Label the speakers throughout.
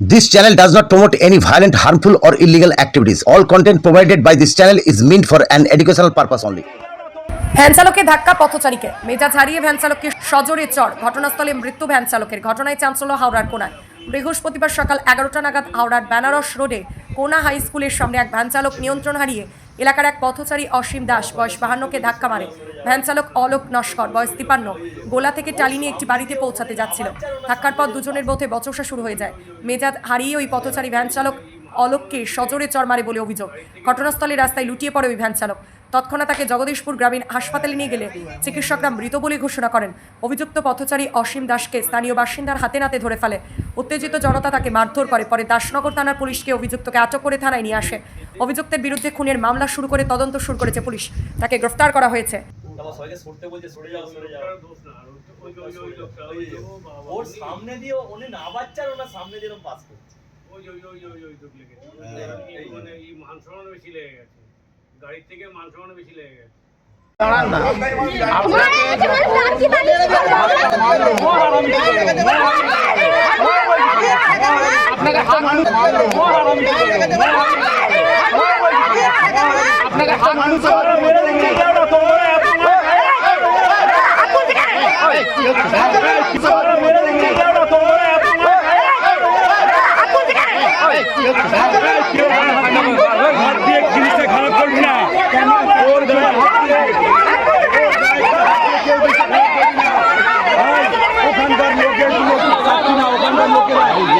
Speaker 1: This channel does not promote any violent, harmful, or illegal activities. All content provided by this channel is meant for an educational purpose only.
Speaker 2: Van চালকের ধাক্কা পথচারীকে মেজাজ হারিয়ে van চালককে সজোরে চড় ঘটনাস্থলে মৃত্যু ভ্যান চালকের ঘটনায় চাঞ্চল্য হাওড়ার কোনায় বৃহস্পতিবার সকাল এগারোটা নাগাদ হাওড়ার বেনারস রোডে কোনা হাই স্কুলের সামনে এক ভ্যান চালক নিয়ন্ত্রণ হারিয়ে এলাকার এক পথচারী অসীম দাস, বয়স বাহান্নকে ধাক্কা মারে। ভ্যান চালক অলোক নস্কর, বয়স তিপান্ন। গোলা থেকে টালি নিয়ে একটি বাড়িতে পৌঁছাতে যাচ্ছিল। ধাক্কার পর দুজনের মধ্যে বচসা শুরু হয়ে যায়। মেজাদ হারিয়ে ওই পথচারী ভ্যান চালক অলোককে সজোরে চর মারে বলে অভিযোগ। ঘটনাস্থলে রাস্তায় লুটিয়ে পড়ে ওই ভ্যান চালক। তৎক্ষণাৎ তাকে জগদীশপুর গ্রামীণ হাসপাতালে নিয়ে গেলে চিকিৎসকরা মৃত বলে ঘোষণা করেন অভিযুক্ত পথচারী অসীম দাসকে স্থানীয় বাসিন্দার হাতে নাতে ধরে ফেলে উত্তেজিত জনতা তাকে মারধর করে পরে দাসনগর থানার পুলিশকে অভিযুক্তকে আটক করে থানায় নিয়ে আসে অভিযুক্তের বিরুদ্ধে খুনের মামলা শুরু করে তদন্ত শুরু করেছে পুলিশ তাকে গ্রেফতার করা হয়েছে
Speaker 3: তারপর সবাইকে সরতে বলছে সরে যাও সরে যাও
Speaker 4: দোষ না আর ওই ওই ওই ওই ওই যে- ও বাবা,
Speaker 3: ওর
Speaker 4: ওই-
Speaker 3: সামনে দিয়ে উনি না বাচ্চার ওনার সামনে দিয়ে এরকম পাস করছে
Speaker 4: ওই যে- ওই যে- ওই যে- ওই যে- ওই লোক লেগেছে।
Speaker 3: হ্যাঁ,
Speaker 4: এই
Speaker 3: এই-
Speaker 4: মানে এই মান সম্মান বেশি লেগে গেছে গাড়ির থেকে মান সম্মান বেশি লেগে গেছে
Speaker 5: ওখানকার লোকেরগুলো চাচ্ছি না ওখানকার লোকেরা এক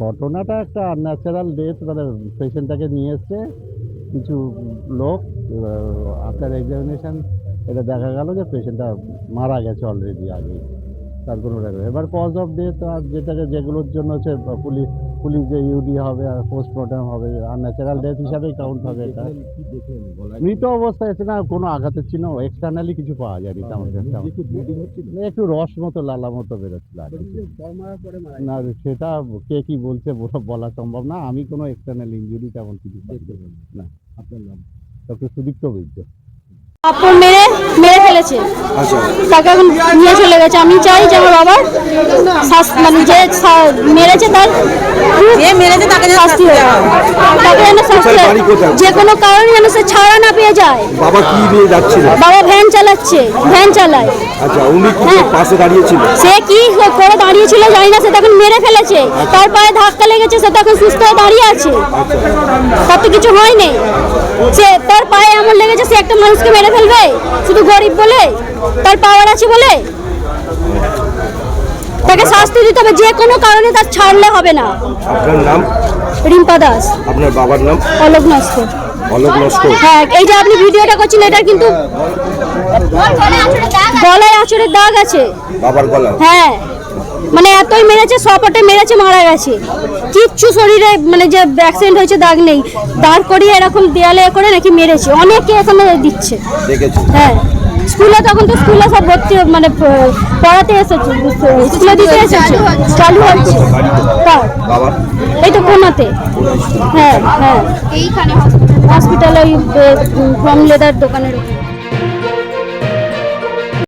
Speaker 6: ঘটনাটা একটা আনন্যাচারাল ডেথ মানে পেশেন্টটাকে নিয়ে এসছে। কিছু লোক আফটার এক্সামিনেশন এটা দেখা গেল যে পেশেন্টটা মারা গেছে অলরেডি আগে তার কোনো ব্যাপার এবার কজ অফ ডেথ আর যেটাকে যেগুলোর জন্য হচ্ছে পুলিশ পুলিশ যে ইউডি হবে আর পোস্টমর্টম হবে আর ন্যাচারাল ডেথ হিসাবেই কাউন্ট হবে এটা। মৃত অবস্থায় এসে না কোনো আঘাতের চিহ্ন এক্সটার্নালি কিছু পাওয়া যায়নি তেমন তেমন। একটু। রস মতো লালা মতো বেরোচ্ছিল আর না সেটা কে কি বলছে বলা- বলা সম্ভব না। আমি কোনো এক্সটার্নাল ইনজুরি তেমন কিছু না। আপনার নাম? ডক্টর সুদীপ্ত বৈদ্য।
Speaker 7: মেরে ফেলেছে। তাকে এখন নিয়ে চলে গেছে। আমি চাই যে আমার বাবার মানে যে মেরেছে তার যে মেরেছে তাকে শাস্তি হয়। তাকে যেন শাস্তি হয়। যে কোনো কারণে যেন সে ছাড়া না পেয়ে যায়।
Speaker 8: বাবা কি নিয়ে যাচ্ছিল?
Speaker 7: বাবা ভ্যান চালাচ্ছে ভ্যান চালায়।
Speaker 8: আচ্ছা উনি কি
Speaker 7: হ্যাঁ।
Speaker 8: পাশে দাঁড়িয়েছিল?
Speaker 7: সে কি করে দাঁড়িয়েছিল জানি না সে তখন মেরে ফেলেছে। তার পায়ে ধাক্কা লেগেছে সে তখন সুস্থ হয়ে দাঁড়িয়ে আছে। তার তো কিছু হয়নি সে তার পায়ে এমন লেগেছে সে একটা মানুষকে মেরে ফেলবে শুধু গরিব বলে? তার পাওয়ার আছে বলে? শাস্তি দিতে হবে যে কোনো কারণে তার ছাড়লে হবে না।
Speaker 8: আপনার নাম?
Speaker 7: রিম্পা দাস।
Speaker 8: আপনার বাবার নাম?
Speaker 7: অলোক নস্কর।
Speaker 8: অলোক নস্কর।
Speaker 7: হ্যাঁ এই যে আপনি ভিডিওটা করছেন এটা কিন্তু গলায় আঁচড়ের দাগ আছে।
Speaker 8: বাবার গলা?
Speaker 7: হ্যাঁ মানে এতই মেরেছে সপটে মেরেছে মারা গেছে। কিচ্ছু শরীরে মানে যে অ্যাক্সিডেন্ট হয়েছে দাগ নেই। দাঁড় করিয়ে এরকম দেয়ালে করে নাকি মেরেছে। অনেকে এখানে দিচ্ছে।
Speaker 8: দেখেছি।
Speaker 7: হ্যাঁ। স্কুলে তখন তো স্কুলে সব ভর্তি মানে পড়াতে এসেছে স্কুলে দিতে এসেছে। চালু হচ্ছে। তার এই তো কোনাতে। হ্যাঁ হ্যাঁ।
Speaker 9: এইখানে
Speaker 7: হসপিটালে ওই ফর্ম লেদার দোকানের।